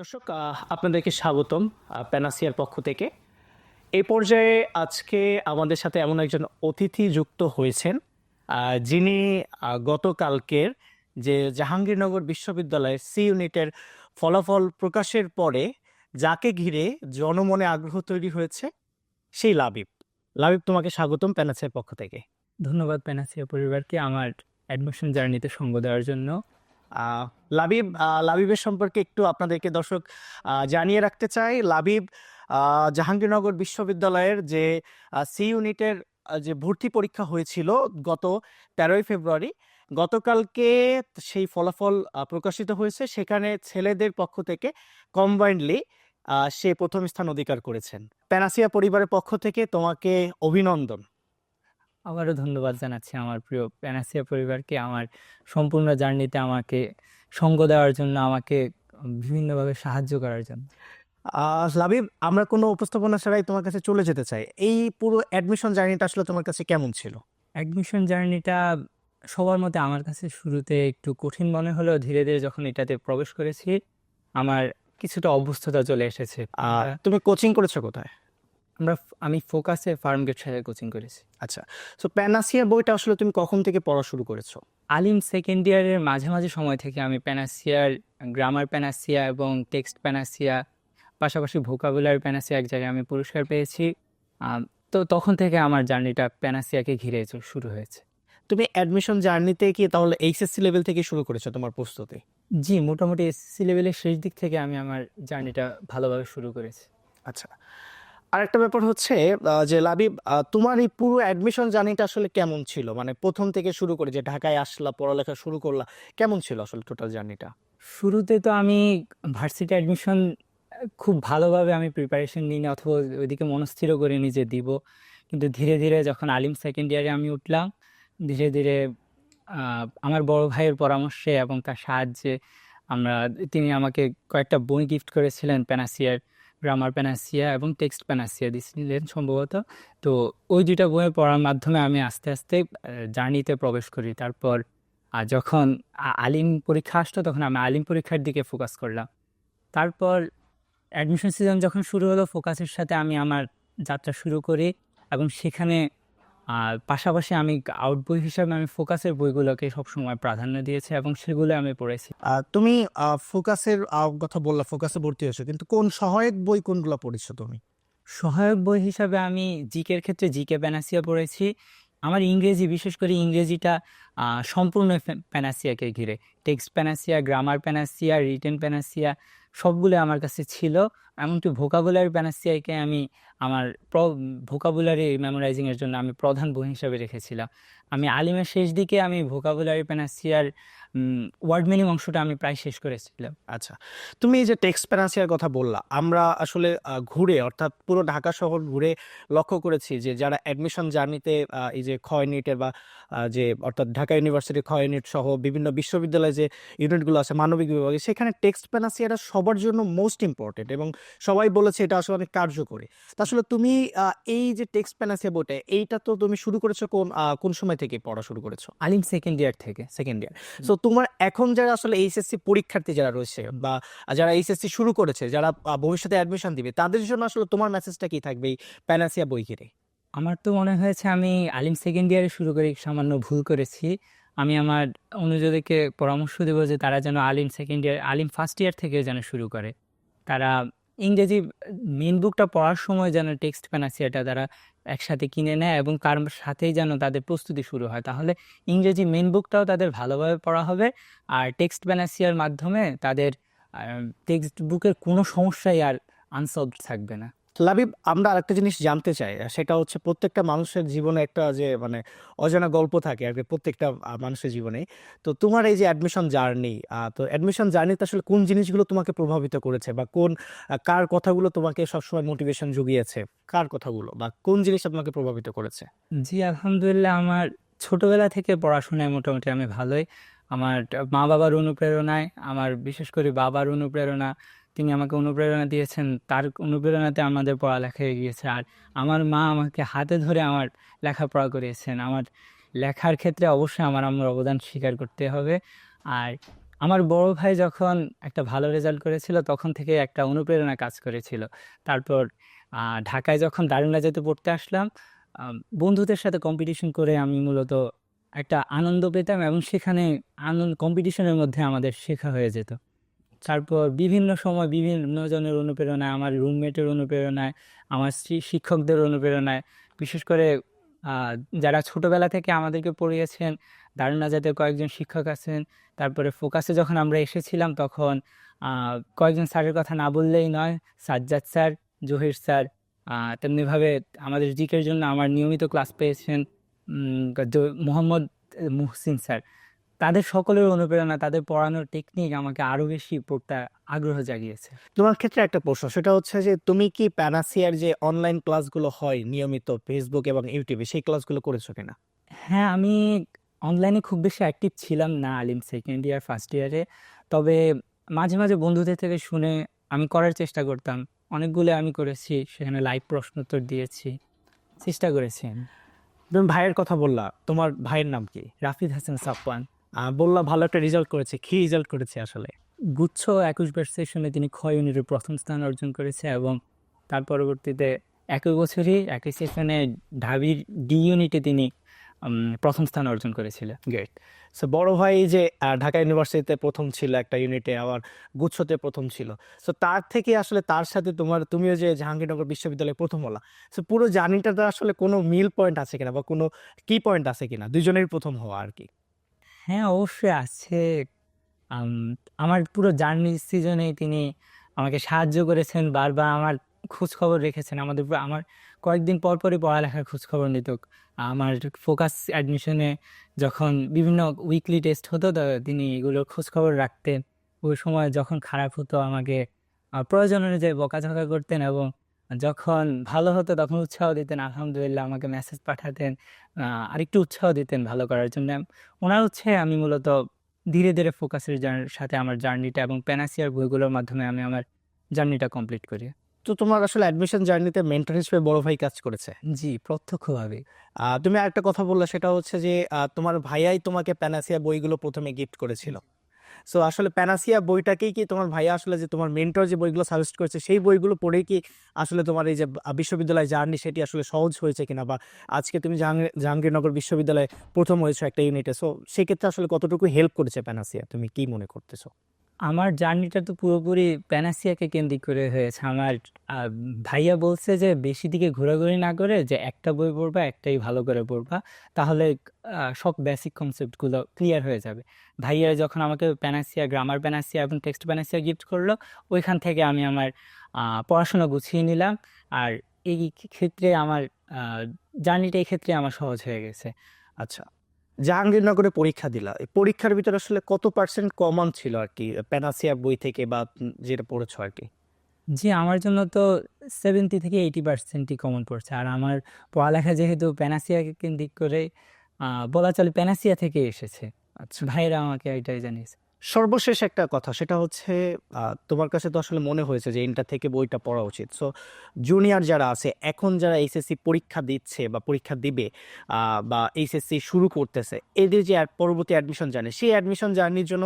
দর্শক আপনাদেরকে স্বাগতম প্যানাসিয়ার পক্ষ থেকে। এই পর্যায়ে আজকে আমাদের সাথে এমন একজন অতিথি যুক্ত হয়েছেন যিনি গতকালকের যে জাহাঙ্গীরনগর বিশ্ববিদ্যালয়ের সি ইউনিটের ফলাফল প্রকাশের পরে যাকে ঘিরে জনমনে আগ্রহ তৈরি হয়েছে, সেই লাবিব। লাবিব, তোমাকে স্বাগতম প্যানাসিয়ার পক্ষ থেকে। ধন্যবাদ প্যানাসিয়া পরিবারকে আমার অ্যাডমিশন জার্নিতে সঙ্গ দেওয়ার জন্য। লাবিব লাবিবের সম্পর্কে একটু আপনাদেরকে দর্শক জানিয়ে রাখতে চাই। লাবিব জাহাঙ্গীরনগর বিশ্ববিদ্যালয়ের যে সি ইউনিটের যে ভর্তি পরীক্ষা হয়েছিল গত তেরোই ফেব্রুয়ারি, গতকালকে সেই ফলাফল প্রকাশিত হয়েছে। সেখানে ছেলেদের পক্ষ থেকে কম্বাইন্ডলি সে প্রথম স্থান অধিকার করেছেন। প্যানাসিয়া পরিবারের পক্ষ থেকে তোমাকে অভিনন্দন। আবারও ধন্যবাদ জানাচ্ছি আমার প্রিয় প্যানাসিয়া পরিবারকে। আমার সম্পূর্ণ জার্নিতে আমাকে সঙ্গ দেওয়ার জন্য আমাকে বিভিন্নভাবে সাহায্য করার জন্য। লাবিব আমরা কোনো উপস্থাপনা ছাড়াই তোমার কাছে চলে যেতে চাই। এই পুরো অ্যাডমিশন জার্নিটা আসলে তোমার কাছে কেমন ছিল? অ্যাডমিশন জার্নিটা সবার মতে আমার কাছে শুরুতে একটু কঠিন মনে হলেও ধীরে ধীরে যখন এটাতে প্রবেশ করেছি আমার কিছুটা অভ্যস্ততা চলে এসেছে। তুমি কোচিং করেছ কোথায়? আমরা আমি ফোকাসে ফার্ম গেট সাথে কোচিং করেছি। আচ্ছা সো প্যানাসিয়া বইটা আসলে তুমি কখন থেকে পড়া শুরু করেছ? আলিম সেকেন্ড ইয়ারের মাঝে মাঝে সময় থেকে আমি প্যানাসিয়ার গ্রামার প্যানাসিয়া এবং টেক্সট প্যানাসিয়া পাশাপাশি ভোকাবুলার প্যানাসিয়া এক জায়গায় আমি পুরস্কার পেয়েছি। তো তখন থেকে আমার জার্নিটা প্যানাসিয়াকে ঘিরে শুরু হয়েছে। তুমি অ্যাডমিশন জার্নিতে কি তাহলে এইচএসসি লেভেল থেকে শুরু করেছ তোমার প্রস্তুতি? জি মোটামুটি এসএসসি লেভেলের শেষ দিক থেকে আমি আমার জার্নিটা ভালোভাবে শুরু করেছি। আচ্ছা আরেকটা ব্যাপার হচ্ছে যে লাবিব তোমার এই পুরো অ্যাডমিশন জার্নিটা আসলে কেমন ছিল? মানে প্রথম থেকে শুরু করে যে ঢাকায় আসলা, পড়ালেখা শুরু করলা, কেমন ছিল আসলে টোটাল জার্নিটা শুরুতে তো আমি ভার্সিটি অ্যাডমিশন খুব ভালোভাবে আমি প্রিপারেশন নিই না, অথবা ওইদিকে মনস্থির করে নিজে দিব। কিন্তু ধীরে ধীরে যখন আলিম সেকেন্ড ইয়ারে আমি উঠলাম, ধীরে ধীরে আমার বড় ভাইয়ের পরামর্শে এবং তার সাহায্যে আমরা, তিনি আমাকে কয়েকটা বই গিফট করেছিলেন প্যানাসিয়ার গ্রামার প্যানাসিয়া এবং টেক্সট প্যানাসিয়া দিয়েছিলেন সম্ভবত। তো ওই দুইটা বই পড়ার মাধ্যমে আমি আস্তে আস্তে জার্নিতে প্রবেশ করি। তারপর যখন আলিম পরীক্ষা আসতো তখন আমি আলিম পরীক্ষার দিকে ফোকাস করলাম। তারপর অ্যাডমিশন সিজন যখন শুরু হলো ফোকাসের সাথে আমি আমার যাত্রা শুরু করি এবং সেখানে আর পাশাপাশি আমি আউট বই হিসাবে আমি ফোকাসের বইগুলোকে সবসময় প্রাধান্য দিয়েছি এবং সেগুলো আমি পড়েছি। তুমি ফোকাসের কথা বললা ফোকাসে ভর্তি হয়েছো কিন্তু কোন সহায়ক বই কোনগুলো পড়েছো তুমি? সহায়ক বই হিসাবে আমি জিকের ক্ষেত্রে জিকে প্যানাসিয়া পড়েছি। আমার ইংরেজি বিশেষ করে ইংরেজিটা সম্পূর্ণ প্যানাসিয়াকে ঘিরে। Text Panacea grammar Panacea written Panacea সবগুলো আমার কাছে ছিল। এমনকি ভোকাবুলারি প্যানাসিয়াকে আমি আমার প্র ভোকাবুলারি মেমোরাইজিংয়ের জন্য আমি প্রধান বই হিসাবে রেখেছিলাম। আমি আলিমের শেষ দিকে আমি ভোকাবুলারি প্যানাসিয়ার ওয়ার্ড মিনিং অংশটা আমি প্রায় শেষ করেছিলাম। আচ্ছা তুমি এই যে টেক্সট প্যানাসিয়ার কথা বললা, আমরা আসলে ঘুরে, অর্থাৎ পুরো ঢাকা শহর ঘুরে লক্ষ্য করেছি যে যারা অ্যাডমিশন জার্নিতে এই যে ক্ষয় ইউনিটের বা যে, অর্থাৎ ঢাকা ইউনিভার্সিটি ক্ষয় ইউনিট সহ বিভিন্ন বিশ্ববিদ্যালয়ে যে ইউনিটগুলো আছে মানবিক বিভাগে, সেখানে টেক্সট প্যানাসিয়াটা সবার জন্য মোস্ট ইম্পর্টেন্ট এবং সবাই বলেছে এটা আসলে অনেক কার্যকরী। তা আসলে তুমি এই যে টেক্সট প্যানাসিয়া বইটা এইটা তো তুমি শুরু করেছ কোন কোন সময় থেকে পড়া শুরু করেছ? আলিম সেকেন্ড ইয়ার থেকে সেকেন্ড ইয়ার সো তোমার এখন যারা আসলে এইচএসসি পরীক্ষার্থী যারা রয়েছে বা যারা এইচএসসি শুরু করেছে যারা ভবিষ্যতে অ্যাডমিশন দিবে তাদের জন্য আসলে তোমার মেসেজটা কি থাকবে এই প্যানাসিয়া বই ঘিরে? আমার তো মনে হয়েছে আমি আলিম সেকেন্ড ইয়ারে শুরু করে সামান্য ভুল করেছি। আমি আমার অনুযোগীকে পরামর্শ দেবো যে তারা যেন আলিম সেকেন্ড ইয়ার আলিম ফার্স্ট ইয়ার থেকে যেন শুরু করে। তারা ইংরেজি মেন বুকটা পড়ার সময় যেন টেক্সট প্যানাসিয়াটা তারা একসাথে কিনে নেয় এবং কার সাথেই যেন তাদের প্রস্তুতি শুরু হয়। তাহলে ইংরেজি মেন বুকটাও তাদের ভালোভাবে পড়া হবে আর টেক্সট প্যানাসিয়ার মাধ্যমে তাদের টেক্সট বুকের কোনো সমস্যাই আর আনসলভ থাকবে না। লাবিব আমরা আরেকটা জিনিস জানতে চাই সেটা হচ্ছে প্রত্যেকটা মানুষের জীবনে একটা যে মানে অজানা গল্প থাকে আর প্রত্যেকটা মানুষের জীবনে তো তোমার এই যে অ্যাডমিশন জার্নি তো অ্যাডমিশন জার্নিতে আসলে কোন জিনিসগুলো তোমাকে প্রভাবিত করেছে বা কোন কার কথাগুলো তোমাকে সবসময় মোটিভেশন জুগিয়েছে? কার কথাগুলো বা কোন জিনিসটা তোমাকে প্রভাবিত করেছে? জি, আলহামদুলিল্লাহ আমার ছোটবেলা থেকে পড়াশোনায় মোটামুটি আমি ভালোই। আমার মা বাবার অনুপ্রেরণায়, আমার বিশেষ করে বাবার অনুপ্রেরণা তিনি আমাকে অনুপ্রেরণা দিয়েছেন, তার অনুপ্রেরণাতে আমাদের পড়ালেখা এগিয়েছে। আর আমার মা আমাকে হাতে ধরে আমার লেখাপড়া করিয়েছেন। আমার লেখার ক্ষেত্রে অবশ্যই আমার আমার অবদান স্বীকার করতে হবে। আর আমার বড় ভাই যখন একটা ভালো রেজাল্ট করেছিল, তখন থেকে একটা অনুপ্রেরণা কাজ করেছিল। তারপর ঢাকায় যখন দারুণ যেতে পড়তে আসলাম বন্ধুদের সাথে কম্পিটিশন করে আমি মূলত একটা আনন্দ পেতাম এবং সেখানে আনন্দ কম্পিটিশনের মধ্যে আমাদের শেখা হয়ে যেত। তারপর বিভিন্ন সময় বিভিন্ন জনের অনুপ্রেরণায়, আমার রুমমেটের অনুপ্রেরণায়, আমার শিক্ষকদের অনুপ্রেরণায়, বিশেষ করে যারা ছোটবেলা থেকে আমাদেরকে পড়িয়েছেন, দারুণ রাজাতে কয়েকজন শিক্ষক আছেন, তারপরে ফোকাসে যখন আমরা এসেছিলাম তখন কয়েকজন স্যারের কথা না বললেই নয়, সাজ্জাদ স্যার, জহির স্যার তেমনিভাবে আমাদের জিকের জন্য আমার নিয়মিত ক্লাস পেয়েছেন মোহাম্মদ মুহসিন স্যার। তাদের সকলের অনুপ্রেরণা তাদের পড়ানোর টেকনিক আমাকে আরও বেশি পড়তে আগ্রহ জাগিয়েছে। তোমার ক্ষেত্রে একটা প্রশ্ন সেটা হচ্ছে যে তুমি কি প্যানাসিয়ার যে অনলাইন ক্লাসগুলো হয় নিয়মিত ফেসবুক এবং ইউটিউবে সেই ক্লাসগুলো করেছ কিনা? হ্যাঁ আমি অনলাইনে খুব বেশি অ্যাক্টিভ ছিলাম না আলিম সেকেন্ড ইয়ার ফার্স্ট ইয়ারে তবে মাঝে মাঝে বন্ধুদের থেকে শুনে আমি করার চেষ্টা করতাম। অনেকগুলো আমি করেছি সেখানে লাইভ প্রশ্নোত্তর দিয়েছি। চেষ্টা করেছি তুমি ভাইয়ের কথা বললা তোমার ভাইয়ের নাম কি? রাফিদ হাসান সাফওয়ান। আহ, বললা ভালো একটা রেজাল্ট করেছে। কি রেজাল্ট করেছে আসলে? গুচ্ছ একুশ বার সেশনে তিনি ক্ষয় ইউনিটের প্রথম স্থান অর্জন করেছে এবং তার পরবর্তীতে একই বছরই একই সেশনে ঢাবির ডি ইউনিটে তিনি প্রথম স্থান অর্জন করেছিলেন গ্রেট সো বড় ভাই যে ঢাকা ইউনিভার্সিটিতে প্রথম ছিল একটা ইউনিটে আবার গুচ্ছতে প্রথম ছিল। সো তার থেকে আসলে তার সাথে তোমার তুমিও যে জাহাঙ্গীরনগর বিশ্ববিদ্যালয়ে প্রথম হলা। সো পুরো জার্নিটাতে আসলে কোনো মিল পয়েন্ট আছে কিনা বা কোনো কি পয়েন্ট আছে কিনা? দুজনেরই প্রথম হওয়া আর কি। হ্যাঁ অবশ্যই আছে। আমার পুরো জার্নি সিজনে তিনি আমাকে সাহায্য করেছেন, বারবার আমার খোঁজ খবর রেখেছেন। আমাদের আমার কয়েকদিন পর পরই পড়ালেখার খোঁজ খবর নিত। আমার ফোকাস অ্যাডমিশনে যখন বিভিন্ন উইকলি টেস্ট হতো তিনি এগুলোর খোঁজ খবর রাখতেন। ওই সময় যখন খারাপ হতো, আমাকে প্রয়োজন অনুযায়ী বকাঝকা করতেন এবং যখন ভালো হতো তখন উৎসাহ দিতেন আলহামদুলিল্লাহ আমাকে মেসেজ পাঠাতেন আরেকটু উৎসাহ দিতেন ভালো করার জন্য। ওনার হচ্ছে আমি মূলত ধীরে ধীরে ফোকাসের সাথে আমার জার্নিটা এবং প্যানাসিয়ার বইগুলোর মাধ্যমে আমি আমার জার্নিটা কমপ্লিট করি। তো তোমার আসলে অ্যাডমিশন জার্নিতে মেন্টর হিসেবে বড় ভাই কাজ করেছে? জি প্রত্যক্ষভাবে। তুমি আরেকটা কথা বললে সেটা হচ্ছে যে তোমার ভাইয়াই তোমাকে প্যানাসিয়া বইগুলো প্রথমে গিফট করেছিল। সো আসলে প্যানাসিয়া বইটাকেই কি তোমার ভাইয়া আসলে যে তোমার মেন্টর যে বইগুলো সাজেস্ট করেছে, সেই বইগুলো পড়ে কি আসলে তোমার এই যে বিশ্ববিদ্যালয় জার্নি সেটি আসলে সহজ হয়েছে কিনা? বা আজকে তুমি জাহাঙ্গীর জাহাঙ্গীরনগর বিশ্ববিদ্যালয়ে প্রথম হয়েছো একটা ইউনিটে সো সেক্ষেত্রে আসলে কতটুকু হেল্প করেছে প্যানাসিয়া তুমি কি মনে করতেছো? আমার জার্নিটা তো পুরোপুরি প্যানাসিয়াকে কেন্দ্রিক করে হয়েছে। আমার ভাইয়া বলছে যে, বেশি দিকে ঘোরাঘুরি না করে যে, একটা বই পড়বা, একটাই ভালো করে পড়বা, তাহলে সব বেসিক কনসেপ্টগুলো ক্লিয়ার হয়ে যাবে। ভাইয়া যখন আমাকে প্যানাসিয়া গ্রামার প্যানাসিয়া এবং টেক্সট প্যানাসিয়া গিফট করল, ওইখান থেকে আমি আমার পড়াশোনা গুছিয়ে নিলাম। আর এই ক্ষেত্রে আমার জার্নিটা এই ক্ষেত্রে আমার সহজ হয়ে গেছে। আচ্ছা। জাহাঙ্গীরনগরে পরীক্ষা দিলা। এই পরীক্ষার ভিতরে আসলে কত পার্সেন্ট কমন ছিল আর কি? প্যানাসিয়া বই থেকে বা যেটা পড়েছো আর কি? জি আমার জন্য তো সেভেন্টি থেকে এইটি পার্সেন্টই কমন পড়ছে। আর আমার পড়ালেখা যেহেতু প্যানাসিয়াকে কেন্দ্রিক করে বলা চলে প্যানাসিয়া থেকে এসেছে। আচ্ছা। ভাইরা আমাকে এটাই জানিয়েছে। সর্বশেষ একটা কথা, সেটা হচ্ছে তোমার কাছে তো আসলে মনে হয়েছে যে ইন্টার থেকে বইটা পড়া উচিত। সো জুনিয়র যারা আছে, এখন যারা এইচএসসি পরীক্ষা দিচ্ছে বা পরীক্ষা দিবে বা এইচএসসি শুরু করতেছে, এদের যে পরবর্তী অ্যাডমিশন জার্নি সেই অ্যাডমিশন জার্নির জন্য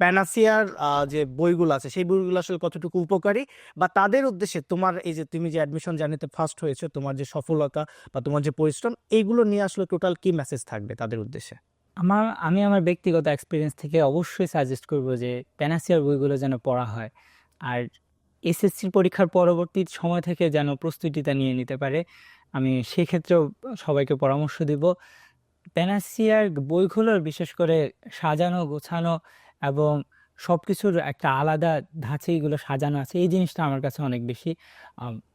প্যানাসিয়ার যে বইগুলো আছে, সেই বইগুলো আসলে কতটুকু উপকারী বা তাদের উদ্দেশ্যে তোমার এই যে তুমি যে অ্যাডমিশন জার্নিতে ফার্স্ট হয়েছে, তোমার যে সফলতা বা তোমার যে পরিশ্রম, এইগুলো নিয়ে আসলে টোটাল কি মেসেজ থাকবে তাদের উদ্দেশ্যে? আমার, আমি আমার ব্যক্তিগত এক্সপিরিয়েন্স থেকে অবশ্যই সাজেস্ট করব যে প্যানাসিয়ার বইগুলো যেন পড়া হয়। আর এসএসসির পরীক্ষার পরবর্তী সময় থেকে যেন প্রস্তুতিটা নিয়ে নিতে পারে, আমি সেক্ষেত্রেও সবাইকে পরামর্শ দিব। প্যানাসিয়ার বইগুলোর বিশেষ করে সাজানো, গোছানো এবং সব কিছুর একটা আলাদা ধাঁচে এগুলো সাজানো আছে। এই জিনিসটা আমার কাছে অনেক বেশি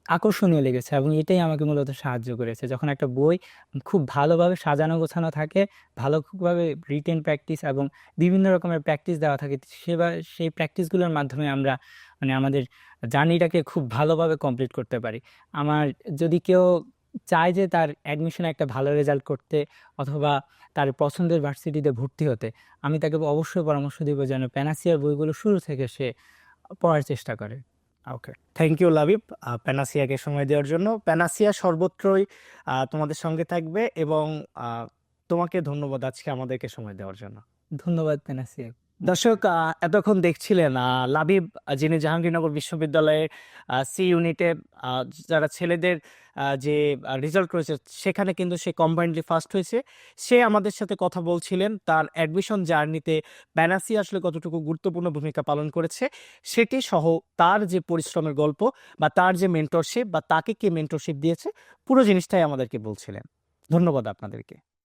আকর্ষণীয় লেগেছে এবং এটাই আমাকে মূলত সাহায্য করেছে। যখন একটা বই খুব ভালোভাবে সাজানো গোছানো থাকে, ভালোভাবে রিটেন প্র্যাকটিস এবং বিভিন্ন রকমের প্র্যাকটিস দেওয়া থাকে, সেবা, সেই প্র্যাকটিসগুলোর মাধ্যমে আমরা মানে আমাদের জার্নিটাকে খুব ভালোভাবে কমপ্লিট করতে পারি। আমার যদি কেউ চায় যে তার অ্যাডমিশনে একটা ভালো রেজাল্ট করতে অথবা তার পছন্দের ভার্সিটিতে ভর্তি হতে। আমি তাকে অবশ্যই পরামর্শ দিব যেন প্যানাসিয়ার বইগুলো শুরু থেকে সে পড়ার চেষ্টা করে। Okay thank you Labib. প্যানাসিয়াকে সময় দেওয়ার জন্য। প্যানাসিয়া সর্বত্রই তোমাদের সঙ্গে থাকবে এবং তোমাকে ধন্যবাদ আজকে আমাদেরকে সময় দেওয়ার জন্য। ধন্যবাদ প্যানাসিয়া দর্শক এতক্ষণ দেখছিলেন লাবিব যিনি জাহাঙ্গীরনগর বিশ্ববিদ্যালয়ের সি ইউনিটে যারা ছেলেদের যে রেজাল্ট রয়েছে সেখানে কিন্তু সে কম্বাইন্ডলি ফার্স্ট হয়েছে। সে আমাদের সাথে কথা বলছিলেন, তার অ্যাডমিশন জার্নিতে ব্যানাসি আসলে কতটুকু গুরুত্বপূর্ণ ভূমিকা পালন করেছে, সেটি সহ তার যে পরিশ্রমের গল্প বা তার যে মেন্টরশিপ বা তাকে কে মেন্টরশিপ দিয়েছে, পুরো জিনিসটাই আমাদেরকে বলছিলেন। ধন্যবাদ আপনাদেরকে।